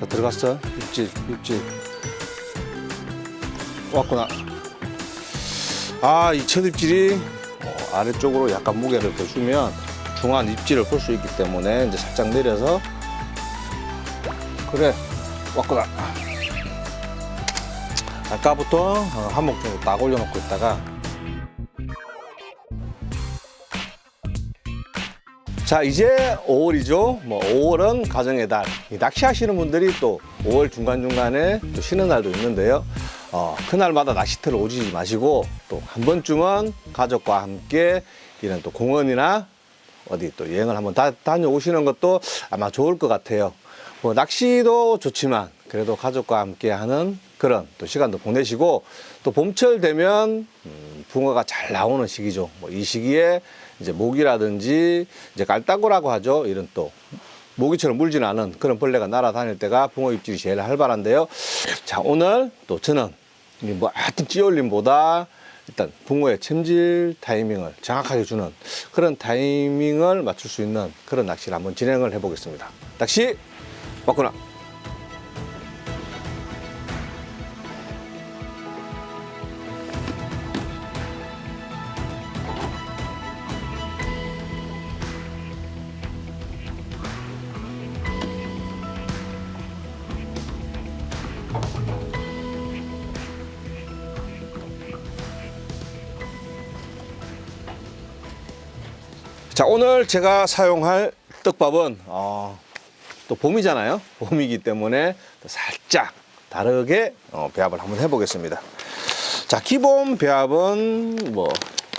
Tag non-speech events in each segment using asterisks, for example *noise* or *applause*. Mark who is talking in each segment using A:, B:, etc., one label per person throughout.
A: 자 들어갔어? 입질 입질 왔구나. 아 이 첫 입질이 어, 아래쪽으로 약간 무게를 더 주면 중한 입질을 볼 수 있기 때문에 이제 살짝 내려서. 그래 왔구나. 아까부터 어, 한목 정도 딱 올려놓고 있다가 자 이제 5월이죠. 뭐 5월은 가정의 달. 이 낚시하시는 분들이 또 5월 중간중간에 또 쉬는 날도 있는데요. 어, 그날마다 낚시터를 오지 마시고 또 한 번쯤은 가족과 함께 이런 또 공원이나 어디 또 여행을 한번 다, 다녀오시는 것도 아마 좋을 것 같아요. 뭐 낚시도 좋지만 그래도 가족과 함께 하는 그런 또 시간도 보내시고 또 봄철 되면 음, 붕어가 잘 나오는 시기죠. 뭐 이 시기에 이제 모기라든지 이제 깔따구라고 하죠. 이런 또 모기처럼 물지는 않은 그런 벌레가 날아다닐 때가 붕어 입질이 제일 활발한데요. 자 오늘 또 저는 이뭐 하여튼 찌올림보다 일단 붕어의 챔질 타이밍을 정확하게 주는 그런 타이밍을 맞출 수 있는 그런 낚시를 한번 진행을 해보겠습니다. 낚시 왔구나. 자 오늘 제가 사용할 떡밥은 어, 또 봄이잖아요. 봄이기 때문에 또 살짝 다르게 어, 배합을 한번 해보겠습니다. 자 기본 배합은 뭐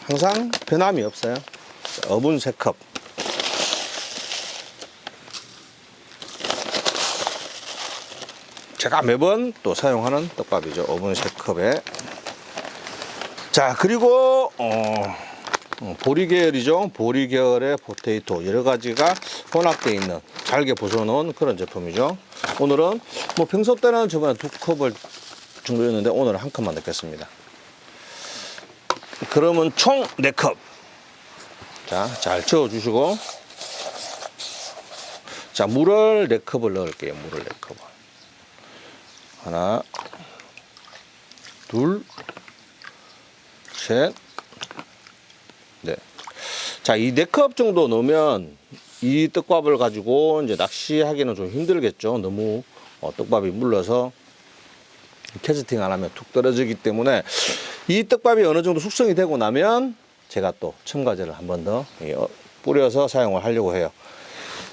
A: 항상 변함이 없어요. 자, 어분 3컵. 제가 매번 또 사용하는 떡밥이죠. 어분 3컵에. 자 그리고 어, 어, 보리 계열이죠. 보리 계열의 포테이토 여러 가지가 혼합되어 있는 잘게 부숴놓은 그런 제품이죠. 오늘은 뭐 평소 때는 저번에 두 컵을 준비했는데 오늘은 한 컵만 넣겠습니다. 그러면 총네 컵. 자, 잘 저어주시고. 자, 물을 네 컵을 넣을게요. 물을 네 컵을. 하나, 둘, 셋, 네. 자, 이 네컵 정도 넣으면 이 떡밥을 가지고 이제 낚시하기는 좀 힘들겠죠. 너무 어, 떡밥이 물러서 캐스팅 안 하면 툭 떨어지기 때문에 이 떡밥이 어느 정도 숙성이 되고 나면 제가 또 첨가제를 한 번 더 뿌려서 사용을 하려고 해요.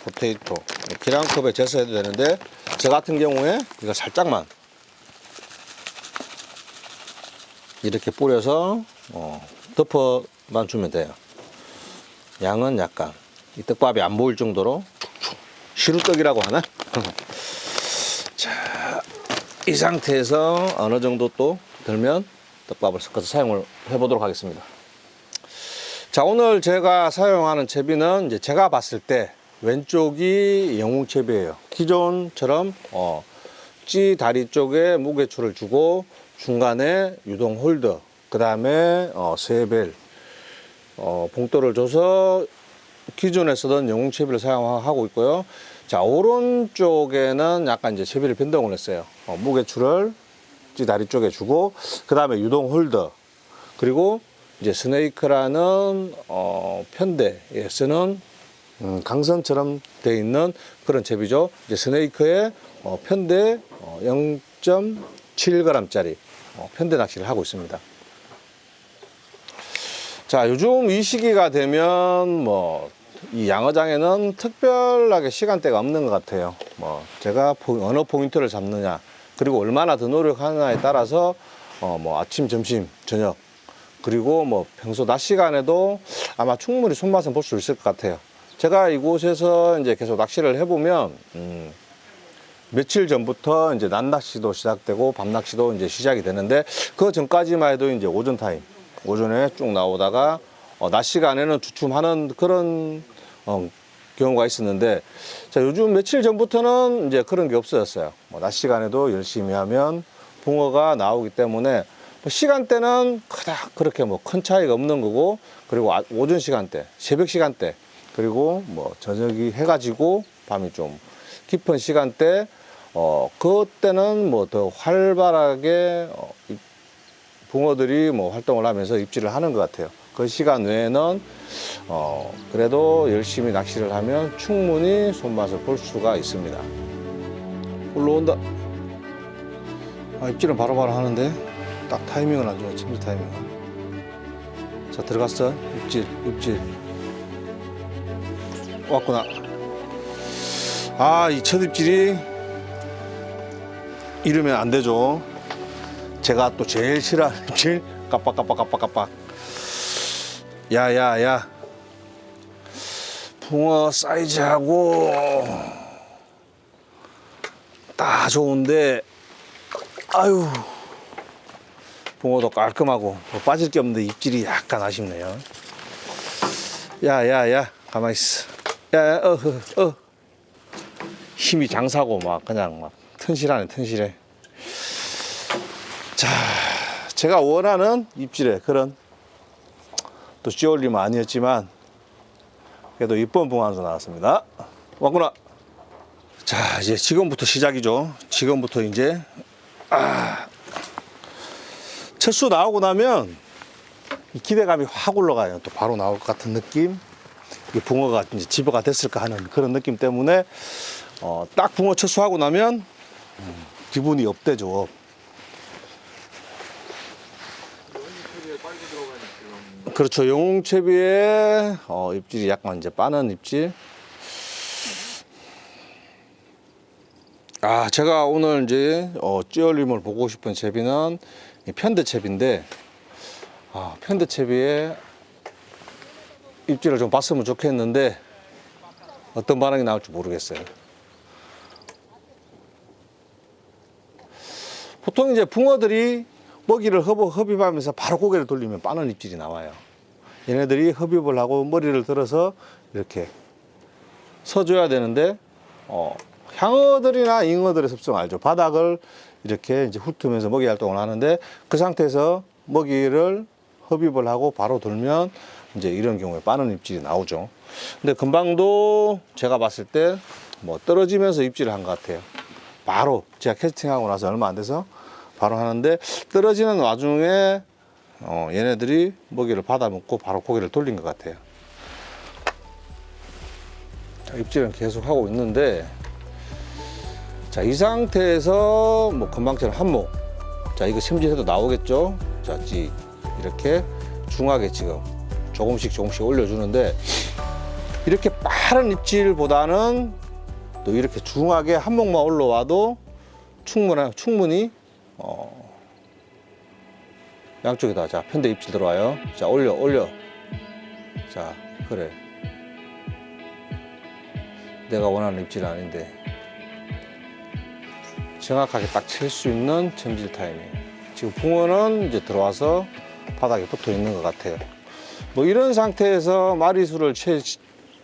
A: 포테이토 계량컵에 재서 해도 되는데 저 같은 경우에 이거 살짝만 이렇게 뿌려서 어, 덮어만 주면 돼요. 양은 약간 이 떡밥이 안 보일 정도로 시루떡이라고 하나? *laughs* 자, 이 상태에서 어느 정도 또 들면 떡밥을 섞어서 사용을 해보도록 하겠습니다. 자, 오늘 제가 사용하는 채비는 이제 제가 봤을 때 왼쪽이 영웅 채비예요. 기존처럼 어, 찌 다리 쪽에 무게추를 주고 중간에 유동 홀더, 그 다음에 어, 세벨, 어, 봉돌을 줘서 기존에 쓰던 영웅 채비를 사용하고 있고요. 자, 오른쪽에는 약간 이제 채비를 변동을 했어요. 어, 무게추를 찌 다리 쪽에 주고, 그 다음에 유동 홀더, 그리고 이제 스네이크라는 어, 편대에 쓰는 음, 강선처럼 되어 있는 그런 채비죠. 이제 스네이크의 어, 편대 어, 0.7g짜리 어, 편대 낚시를 하고 있습니다. 자, 요즘 이 시기가 되면 뭐 이 양어장에는 특별하게 시간대가 없는 것 같아요. 뭐 제가 포- 어느 포인트를 잡느냐, 그리고 얼마나 더 노력하느냐에 따라서 어 뭐 아침, 점심, 저녁 그리고 뭐 평소 낮 시간에도 아마 충분히 손맛은 볼 수 있을 것 같아요. 제가 이곳에서 이제 계속 낚시를 해보면 음, 며칠 전부터 이제 낮 낚시도 시작되고 밤 낚시도 이제 시작이 되는데 그 전까지만 해도 이제 오전 타임 오전에 쭉 나오다가 어, 낮 시간에는 주춤하는 그런 어, 경우가 있었는데 자 요즘 며칠 전부터는 이제 그런 게 없어졌어요. 뭐, 낮 시간에도 열심히 하면 붕어가 나오기 때문에 뭐 시간대는 그닥 그렇게 뭐 큰 차이가 없는 거고 그리고 아- 오전 시간대, 새벽 시간대 그리고 뭐 저녁이 해가지고 밤이 좀 깊은 시간대 어, 그때는 뭐 더 활발하게 어, 입- 붕어들이 뭐 활동을 하면서 입질을 하는 것 같아요. 그 시간 외에는 어, 그래도 열심히 낚시를 하면 충분히 손맛을 볼 수가 있습니다. 올라온다. 아, 입질은 바로바로 하는데 딱 타이밍을 안 주네, 침질 타이밍을. 자, 들어갔어. 입질, 입질. 왔구나. 아, 이 첫 입질이 이러면 안 되죠. 제가 또 제일 싫어하는 입질. 깜빡, 깜빡, 깜빡, 깜빡. 야, 야, 야. 붕어 사이즈하고 다 좋은데, 아유. 붕어도 깔끔하고 뭐 빠질 게 없는데 입질이 약간 아쉽네요. 야, 야, 야, 가만히 있어. 야, 야, 어, 어, 어. 힘이 장사고 막 그냥 막 튼실하네, 튼실해. 자, 제가 원하는 입질의 그런 또 찌올림은 아니었지만 그래도 이쁜 붕어 하나 나왔습니다. 왔구나. 자, 이제 지금부터 시작이죠. 지금부터 이제 첫수 나오고 나면 이 기대감이 확 올라가요. 또 바로 나올 것 같은 느낌. 이 붕어가 이제 집어가 됐을까 하는 그런 느낌 때문에 어, 딱 붕어 첫수 하고 나면 음, 기분이 업되죠. 업. 그렇죠. 영웅채비에 어, 입질이 약간 이제 빠는 입질. 아, 제가 오늘 이제 어, 찌얼림을 보고 싶은 채비는 이 편대채비인데 아, 편대채비에 입질을 좀 봤으면 좋겠는데 어떤 반응이 나올지 모르겠어요. 보통 이제 붕어들이 먹이를 흡, 흡입하면서 바로 고개를 돌리면 빠는 입질이 나와요. 얘네들이 흡입을 하고 머리를 들어서 이렇게 서줘야 되는데 어, 향어들이나 잉어들의 습성 알죠? 바닥을 이렇게 이제 훑으면서 먹이 활동을 하는데 그 상태에서 먹이를 흡입을 하고 바로 돌면 이제 이런 경우에 빠는 입질이 나오죠. 근데 금방도 제가 봤을 때 뭐 떨어지면서 입질을 한 것 같아요. 바로 제가 캐스팅하고 나서 얼마 안 돼서 바로 하는데 떨어지는 와중에 어, 얘네들이 먹이를 받아 먹고 바로 고개를 돌린 것 같아요. 자, 입질은 계속 하고 있는데 자, 이 상태에서 뭐 금방처럼 한목. 자, 이거 심지해도 나오겠죠? 자, 찌 이렇게 중하게 지금 조금씩 조금씩 올려주는데 이렇게 빠른 입질보다는 또 이렇게 중하게 한 목만 올라와도 충분한 충분히 어, 양쪽에다 자 편대 입질 들어와요. 자 올려 올려. 자 그래. 내가 원하는 입질은 아닌데 정확하게 딱 칠 수 있는 챔질 타이밍. 지금 붕어는 이제 들어와서 바닥에 붙어 있는 것 같아요. 뭐 이런 상태에서 마리수를 채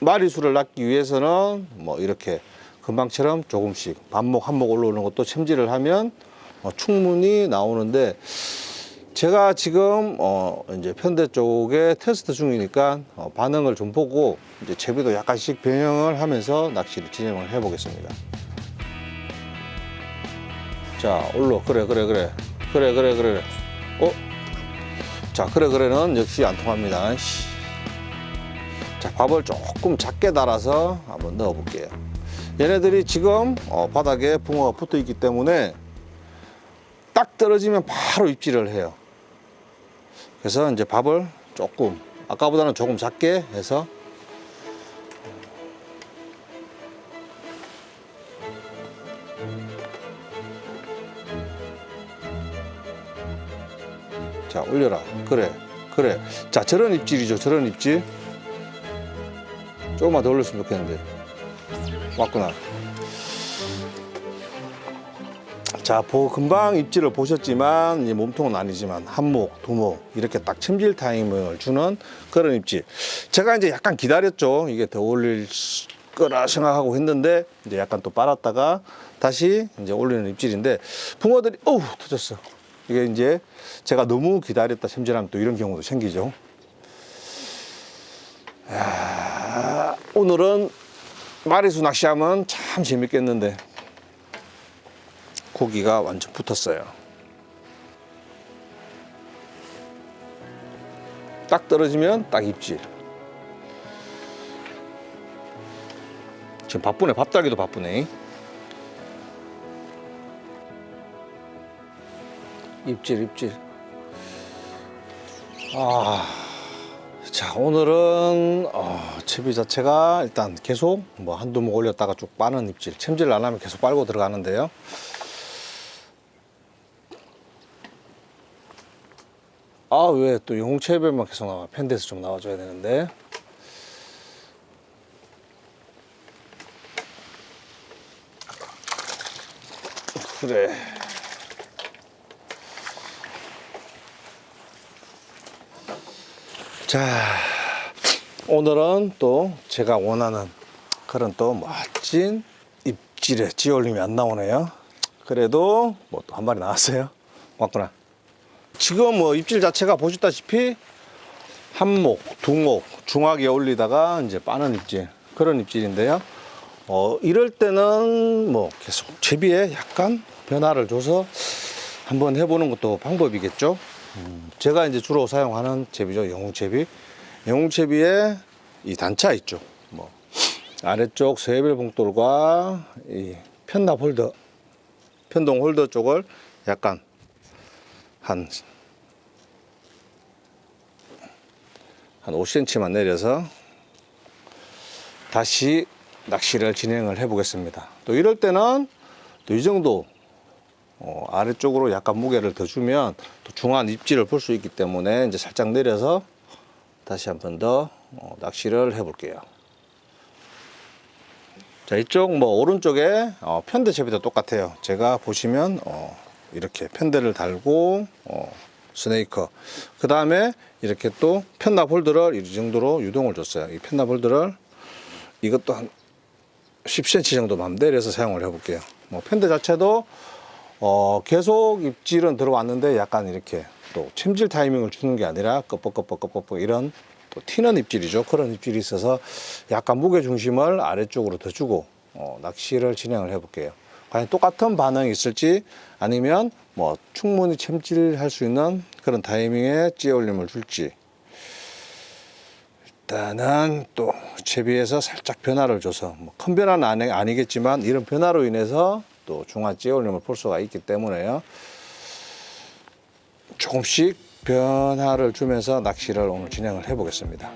A: 마리수를 낳기 위해서는 뭐 이렇게 금방처럼 조금씩 반목 한목 올라오는 것도 챔질을 하면 어, 충분히 나오는데 제가 지금 어 이제 편대 쪽에 테스트 중이니까 어, 반응을 좀 보고 이제 제비도 약간씩 변형을 하면서 낚시를 진행을 해 보겠습니다. 자, 올로 그래 그래 그래 그래 그래 그래. 어? 자, 그래 그래는 역시 안 통합니다. 씨. 자, 밥을 조금 작게 달아서 한번 넣어 볼게요. 얘네들이 지금 어, 바닥에 붕어가 붙어 있기 때문에 딱 떨어지면 바로 입질을 해요. 그래서 이제 밥을 조금 아까보다는 조금 작게 해서 자 올려라. 그래 그래. 자 저런 입질이죠 저런 입질. 조금만 더 올렸으면 좋겠는데. 왔구나 자, 보, 금방 입질을 보셨지만 이 몸통은 아니지만 한목, 두목 이렇게 딱 챔질 타임을 주는 그런 입질. 제가 이제 약간 기다렸죠. 이게 더 올릴 거라 생각하고 했는데 이제 약간 또 빨았다가 다시 이제 올리는 입질인데 붕어들이 어우 터졌어. 이게 이제 제가 너무 기다렸다 챔질하면 또 이런 경우도 생기죠. 야, 오늘은 마리수 낚시하면 참 재밌겠는데 고기가 완전 붙었어요. 딱 떨어지면 딱 입질. 지금 바쁘네. 밥 달기도 바쁘네. 입질, 입질. 아, 자 오늘은 어, 채비 자체가 일단 계속 뭐 한두 목 올렸다가 쭉 빠는 입질. 챔질 안 하면 계속 빨고 들어가는데요. 아 왜또 영웅체별만 계속 나와? 팬데스 좀 나와줘야 되는데. 그래. 자 오늘은 또 제가 원하는 그런 또 멋진 입질에 찌올림이 안 나오네요. 그래도 뭐 또 한 마리 나왔어요. 왔구나 지금 뭐 입질 자체가 보셨다시피 한목, 두목, 중하게 올리다가 이제 빠는 입질 그런 입질인데요. 어 이럴 때는 뭐 계속 채비에 약간 변화를 줘서 한번 해보는 것도 방법이겠죠. 음, 제가 이제 주로 사용하는 채비죠, 영웅채비. 영웅채비에 이 단차 있죠. 뭐 아래쪽 세벨 봉돌과 이 편납 홀더, 편동 홀더 쪽을 약간 한, 한 5cm만 내려서 다시 낚시를 진행을 해 보겠습니다. 또 이럴 때는 또 이 정도 어, 아래쪽으로 약간 무게를 더 주면 또 중한 입질을 볼 수 있기 때문에 이제 살짝 내려서 다시 한 번 더 어, 낚시를 해 볼게요. 자 이쪽 뭐 오른쪽에 어, 편대 채비도 똑같아요. 제가 보시면 어, 이렇게 편대를 달고 어, 스네이커 그 다음에 이렇게 또 편납 홀더를 이 정도로 유동을 줬어요. 이 편납 홀더를 이것도 한 10cm 정도만 내려서 사용을 해 볼게요. 뭐 편대 자체도 어, 계속 입질은 들어왔는데 약간 이렇게 또 챔질 타이밍을 주는 게 아니라 끄뻑끄뻑끄뻑 이런 또 튀는 입질이죠. 그런 입질이 있어서 약간 무게 중심을 아래쪽으로 더 주고 어, 낚시를 진행을 해 볼게요. 과연 똑같은 반응이 있을지 아니면 뭐 충분히 챔질할 수 있는 그런 타이밍에 찌올림을 줄지. 일단은 또 채비에서 살짝 변화를 줘서 뭐 큰 변화는 아니, 아니겠지만 이런 변화로 인해서 또 중화 찌올림을 볼 수가 있기 때문에요. 조금씩 변화를 주면서 낚시를 오늘 진행을 해 보겠습니다.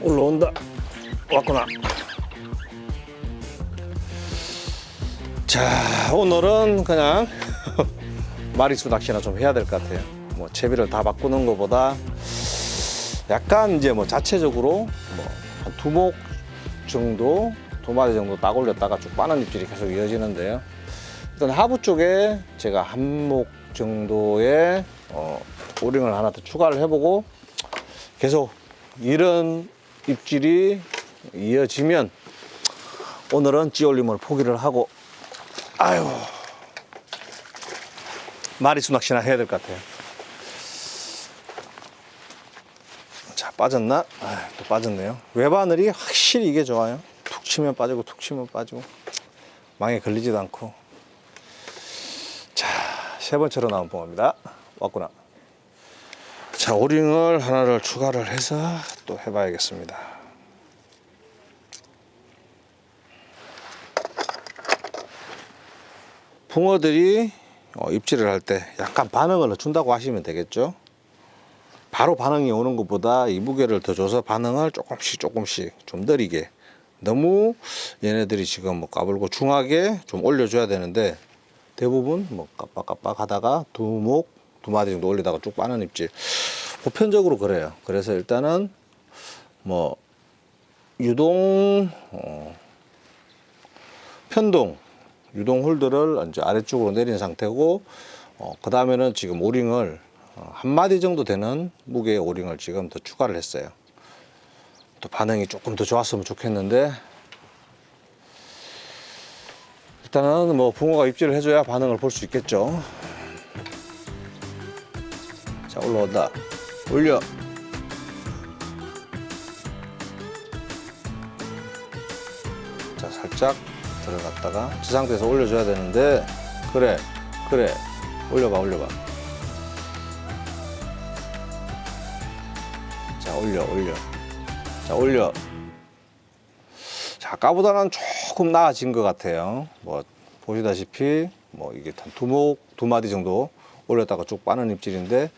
A: 올라온다 왔구나. 자 오늘은 그냥 *laughs* 마리수 낚시나 좀 해야 될 것 같아요. 뭐 채비를 다 바꾸는 것보다 약간 이제 뭐 자체적으로 뭐한 두목 정도 두 마리 정도 딱 올렸다가 쭉 빠는 입질이 계속 이어지는데요. 일단 하부 쪽에 제가 한목 정도의 어, 오링을 하나 더 추가를 해보고 계속 이런 입질이 이어지면 오늘은 찌올림을 포기를 하고 아유 마리수 낚시나 해야 될 것 같아요. 자 빠졌나? 아, 또 빠졌네요. 외바늘이 확실히 이게 좋아요. 툭 치면 빠지고 툭 치면 빠지고 망에 걸리지도 않고. 자세 번째로 나온 봉어입니다. 왔구나. 자 오링을 하나를 추가를 해서 또 해봐야겠습니다. 붕어들이 어, 입질을 할 때 약간 반응을 준다고 하시면 되겠죠. 바로 반응이 오는 것보다 이 무게를 더 줘서 반응을 조금씩 조금씩 좀 느리게 너무 얘네들이 지금 뭐 까불고 중하게 좀 올려줘야 되는데 대부분 뭐 깜빡깜빡 하다가 두목 두 마디 정도 올리다가 쭉 빠는 입질 보편적으로 그래요. 그래서 일단은 뭐 유동 어, 편동 유동 홀더를 이제 아래쪽으로 내린 상태고 어, 그 다음에는 지금 오링을 어, 한 마디 정도 되는 무게의 오링을 지금 더 추가를 했어요. 또 반응이 조금 더 좋았으면 좋겠는데 일단은 뭐 붕어가 입질을 해줘야 반응을 볼 수 있겠죠. 자 올라온다. 올려. 자 살짝 들어갔다가 저 상태에서 올려줘야 되는데 그래 그래 올려봐 올려봐. 자 올려 올려. 자 올려. 자 아까보다는 조금 나아진 것 같아요. 뭐 보시다시피 뭐 이게 한 두목 두 마디 정도 올렸다가 쭉 빠는 입질인데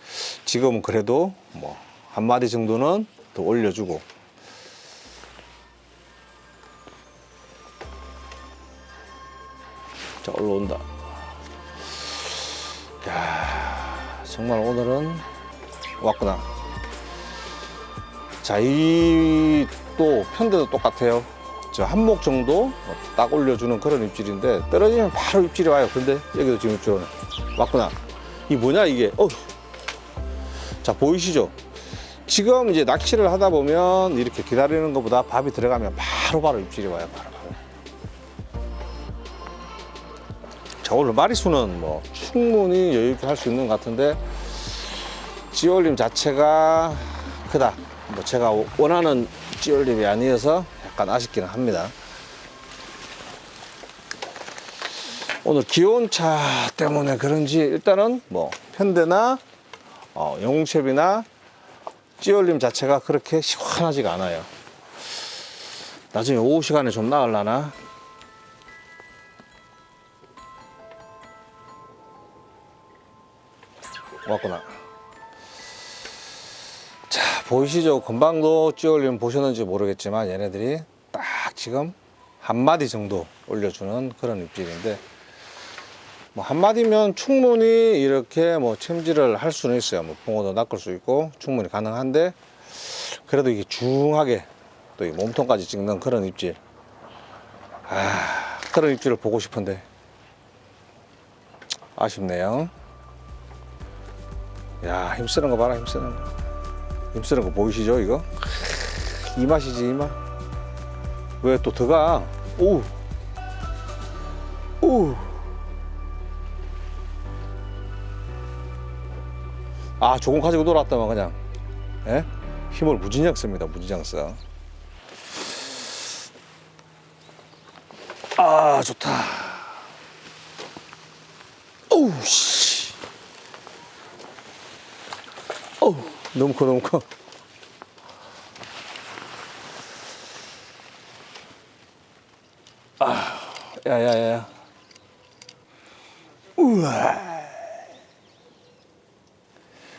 A: 지금은 그래도 뭐 한 마디 정도는 더 올려주고 자 올라온다. 야 정말 오늘은 왔구나. 자이 또 편대도 똑같아요. 저 한목 정도 딱 올려주는 그런 입질인데 떨어지면 바로 입질이 와요. 근데 여기도 지금 입질 오네 왔구나. 이 뭐냐 이게? 어. 자 보이시죠? 지금 이제 낚시를 하다 보면 이렇게 기다리는 것보다 밥이 들어가면 바로바로 입질이 와요 바로 오늘 마리수는 뭐 충분히 여유 있게 할 수 있는 것 같은데 찌올림 자체가 크다. 뭐 제가 원하는 찌올림이 아니어서 약간 아쉽기는 합니다. 오늘 기온차 때문에 그런지 일단은 뭐 편대나 어, 영웅채비나 찌올림 자체가 그렇게 시원하지가 않아요. 나중에 오후 시간에 좀 나을라나 왔구나. 자, 보이시죠? 금방도 찌올림 보셨는지 모르겠지만 얘네들이 딱 지금 한 마디 정도 올려주는 그런 입질인데 뭐 한 마디면 충분히 이렇게 뭐 챔질을 할 수는 있어요. 뭐 붕어도 낚을 수 있고 충분히 가능한데 그래도 이게 중하게 또 이 몸통까지 찍는 그런 입질. 아, 그런 입질을 보고 싶은데 아쉽네요. 야 힘쓰는 거 봐라 힘쓰는 거. 힘쓰는 거 보이시죠 이거? 이 맛이지 이 맛. 왜 또 들어가 오우. 오우. 아 조금 가지고 놀았다만 그냥. 예? 힘을 무진장 씁니다 무진장 써. 아 좋다. 오우 씨 어우, 너무 커, 너무 커. 아, 야, 야, 야, 야. 우와.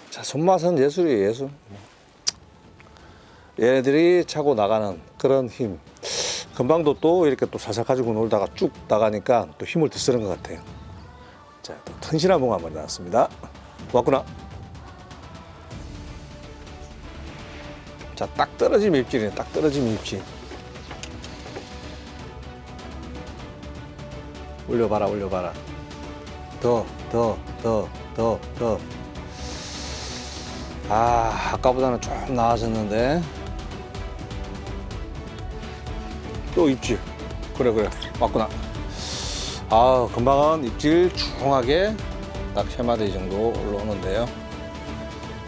A: 자, 손맛은 예술이에요, 예술. 얘네들이 차고 나가는 그런 힘. 금방도 또 이렇게 또 살살 가지고 놀다가 쭉 나가니까 또 힘을 더 쓰는 것 같아요. 자, 또 튼실한 봉 한번 나왔습니다. 왔구나. 자, 딱 떨어지면 입질이네. 딱 떨어지면 입질. 올려봐라, 올려봐라. 더, 더, 더, 더, 더. 아, 아까보다는 좀 나아졌는데. 또 입질. 그래, 그래. 맞구나. 아, 금방은 입질 중하게 딱 세 마디 정도 올라오는데요.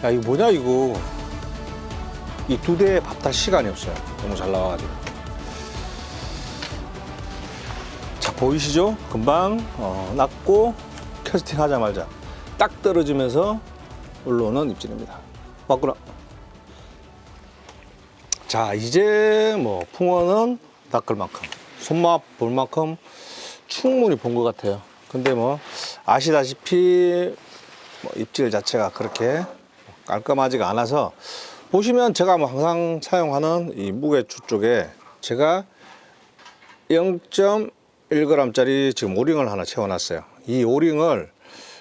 A: 야, 이거 뭐냐, 이거. 이 두 대에 밥 탈 시간이 없어요. 너무 잘 나와가지고. 자, 보이시죠? 금방 어, 낚고 캐스팅 하자마자 딱 떨어지면서 올라오는 입질입니다. 맞구나. 자, 이제 뭐 풍어는 낚을 만큼, 손맛 볼 만큼 충분히 본 것 같아요. 근데 뭐 아시다시피 뭐 입질 자체가 그렇게 깔끔하지가 않아서 보시면 제가 뭐 항상 사용하는 이 무게추 쪽에 제가 0.1g짜리 지금 오링을 하나 채워놨어요. 이 오링을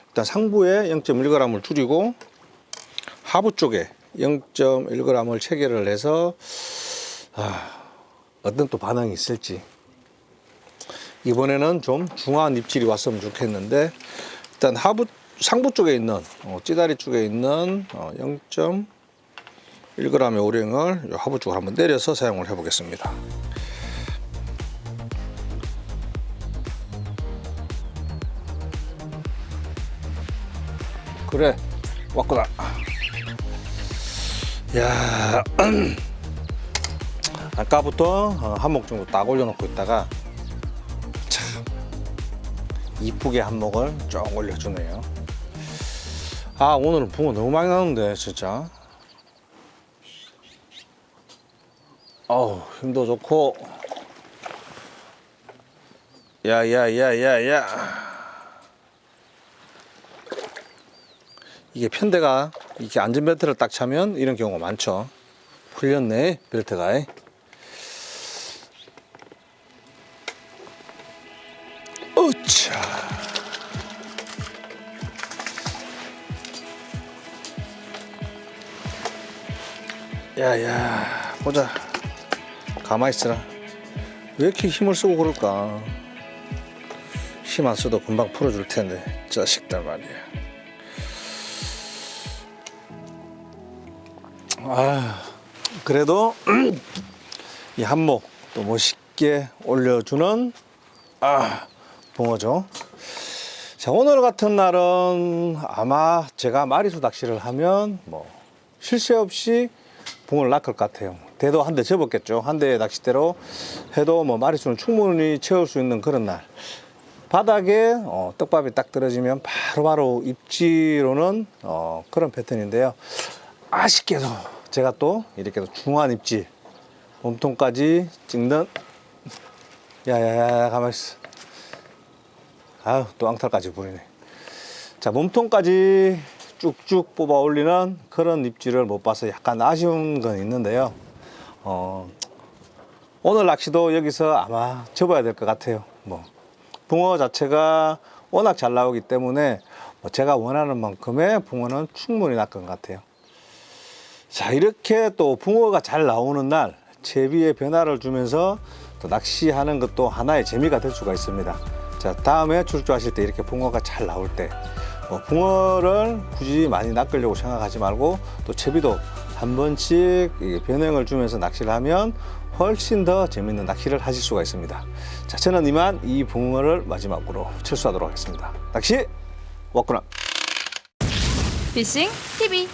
A: 일단 상부에 0.1g을 줄이고 하부 쪽에 0.1g을 체결을 해서 아, 어떤 또 반응이 있을지 이번에는 좀 중한 입질이 왔으면 좋겠는데 일단 하부 상부 쪽에 있는 어, 찌다리 쪽에 있는 어, 1g의 오링을 요 하부 쪽으로 한번 내려서 사용을 해 보겠습니다. 그래 왔구나. 야 *clears throat* 아까부터 어, 한목 정도 딱 올려놓고 있다가 이쁘게 한몫을 쭉 올려주네요. 아 오늘은 붕어 너무 많이 나오는데 진짜. 어우 힘도 좋고. 야야야야야. 이게 편대가 이렇게 안전벨트를 딱 차면 이런 경우가 많죠. 풀렸네 벨트가. 으차. 야야 보자. 가만히 있어라. 왜 이렇게 힘을 쓰고 그럴까? 힘 안 써도 금방 풀어줄 텐데 자식들 말이야. 아 그래도 *clears throat* 이 한몫 또 멋있게 올려주는 아 붕어죠. 자 오늘 같은 날은 아마 제가 마리수 낚시를 하면 뭐 실세 없이 붕어를 낚을 것 같아요. 대도 한 대 접었겠죠. 한대 낚싯대로 해도 뭐 마리수는 충분히 채울 수 있는 그런 날. 바닥에 어, 떡밥이 딱 떨어지면 바로바로 입지로는 어, 그런 패턴인데요. 아쉽게도 제가 또 이렇게 또 중한 입지 몸통까지 찍는 야야야 가만 있어. 아유 또 앙탈까지 부리네. 자 몸통까지 쭉쭉 뽑아 올리는 그런 입지를 못 봐서 약간 아쉬운 건 있는데요. 어, 오늘 낚시도 여기서 아마 접어야 될 것 같아요. 뭐 붕어 자체가 워낙 잘 나오기 때문에 뭐 제가 원하는 만큼의 붕어는 충분히 낚은 것 같아요. 자 이렇게 또 붕어가 잘 나오는 날 제비의 변화를 주면서 또 낚시하는 것도 하나의 재미가 될 수가 있습니다. 자 다음에 출조하실 때 이렇게 붕어가 잘 나올 때 뭐 붕어를 굳이 많이 낚으려고 생각하지 말고 또 제비도 한 번씩 변형을 주면서 낚시를 하면 훨씬 더 재밌는 낚시를 하실 수가 있습니다. 자 저는 이만 이 붕어를 마지막으로 철수하도록 하겠습니다. 낚시 왔구나.
B: 피싱 TV